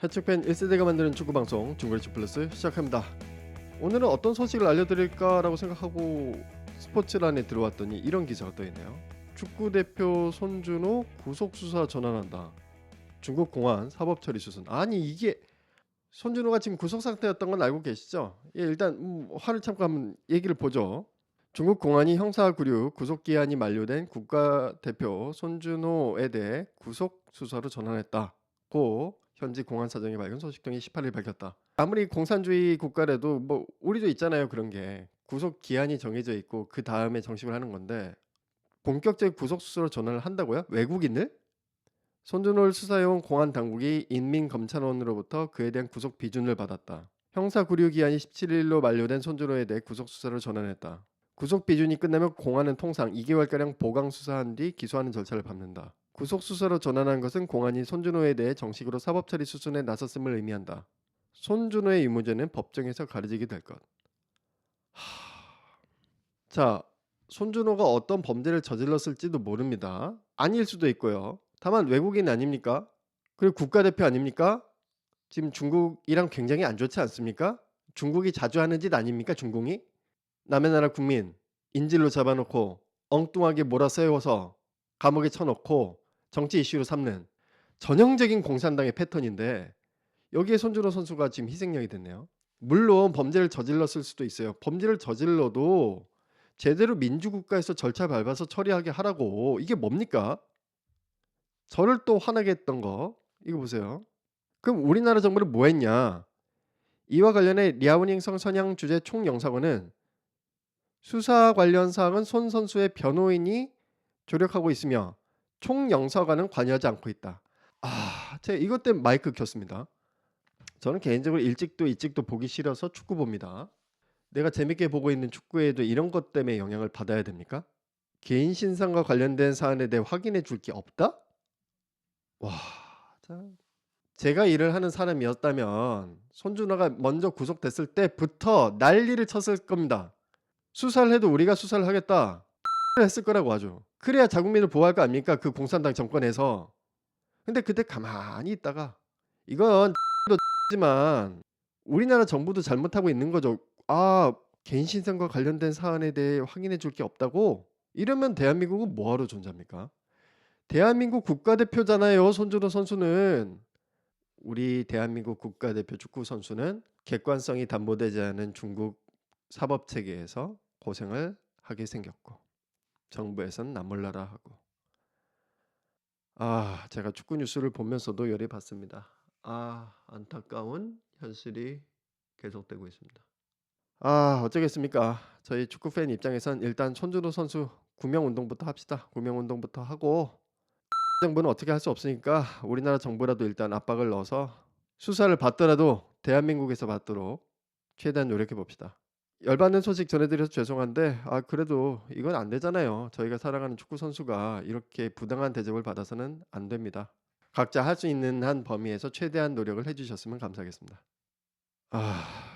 해축팬 1세대가 만드는 축구 방송 중거리축 플러스 시작합니다. 오늘은 어떤 소식을 알려드릴까라고 생각하고 스포츠란에 들어왔더니 이런 기사가 떠 있네요. 축구 대표 손준호 구속 수사 전환한다. 중국 공안 사법 처리 수순. 아니 이게 손준호가 지금 구속 상태였던 건 알고 계시죠? 예, 일단 음, 화를 참고 한번 얘기를 보죠. 중국 공안이 형사 구류 구속 기한이 만료된 국가 대표 손준호에 대해 구속 수사로 전환했다고 현지 공안 사정이 밝은 소식 등이 18일 밝혔다. 아무리 공산주의 국가라도 뭐 우리도 있잖아요 그런 게 구속 기한이 정해져 있고 그 다음에 정식을 하는 건데 본격적 구속 수사로 전환을 한다고요? 외국인을? 손준호를 수사해온 공안 당국이 인민검찰원으로부터 그에 대한 구속 비준을 받았다. 형사 구류 기한이 17일로 만료된 손준호에 대해 구속 수사를 전환했다. 구속 비준이 끝나면 공안은 통상 2개월가량 보강 수사한 뒤 기소하는 절차를 밟는다. 구속 수사로 전환한 것은 공안이 손준호에 대해 정식으로 사법 처리 수순에 나섰음을 의미한다. 손준호의 유무죄는 법정에서 가려지게 될 것. 하... 자, 손준호가 어떤 범죄를 저질렀을지도 모릅니다. 아닐 수도 있고요. 다만 외국인 아닙니까? 그리고 국가대표 아닙니까? 지금 중국이랑 굉장히 안 좋지 않습니까? 중국이 자주 하는 짓 아닙니까? 중공이? 남의 나라 국민 인질로 잡아놓고 엉뚱하게 몰아세워서 감옥에 쳐넣고 정치 이슈로 삼는 전형적인 공산당의 패턴인데 여기에 손준호 선수가 지금 희생양이 됐네요. 물론 범죄를 저질렀을 수도 있어요. 범죄를 저질러도 제대로 민주국가에서 절차 밟아서 처리하게 하라고 이게 뭡니까? 저를 또 화나게 했던 거 이거 보세요. 그럼 우리나라 정부는 뭐 했냐? 이와 관련해 랴오닝 성 선양 주재 총영사관은 수사 관련 사항은 손 선수의 변호인이 조력하고 있으며 총영사관은 관여하지 않고 있다. 아, 제가 이것 때문에 마이크 켰습니다. 저는 개인적으로 일찍도 일찍도 보기 싫어서 축구 봅니다. 내가 재밌게 보고 있는 축구에도 이런 것 때문에 영향을 받아야 됩니까? 개인 신상과 관련된 사안에 대해 확인해 줄 게 없다? 와, 참. 제가 일을 하는 사람이었다면 손준호가 먼저 구속됐을 때부터 난리를 쳤을 겁니다. 수사를 해도 우리가 수사를 하겠다. 했을 거라고 하죠. 그래야 자국민을 보호할 거 아닙니까? 그 공산당 정권에서. 근데 그때 가만히 있다가 이건 지만 우리나라 정부도 잘못하고 있는 거죠. 아, 개인 신상과 관련된 사안에 대해 확인해 줄 게 없다고? 이러면 대한민국은 뭐하러 존재합니까? 대한민국 국가대표잖아요. 손준호 선수는 우리 대한민국 국가대표 축구 선수는 객관성이 담보되지 않은 중국 사법 체계에서 고생을 하게 생겼고 정부에서는 나몰라라 하고 아 제가 축구 뉴스를 보면서도 열이 받습니다. 아 안타까운 현실이 계속되고 있습니다. 아 어쩌겠습니까? 저희 축구 팬 입장에선 일단 손준호 선수 구명 운동부터 합시다. 구명 운동부터 하고 정부는 어떻게 할 수 없으니까 우리나라 정부라도 일단 압박을 넣어서 수사를 받더라도 대한민국에서 받도록 최대한 노력해 봅시다. 열받는 소식 전해드려서 죄송한데 아 그래도 이건 안 되잖아요. 저희가 사랑하는 축구 선수가 이렇게 부당한 대접을 받아서는 안 됩니다. 각자 할 수 있는 한 범위에서 최대한 노력을 해주셨으면 감사하겠습니다. 아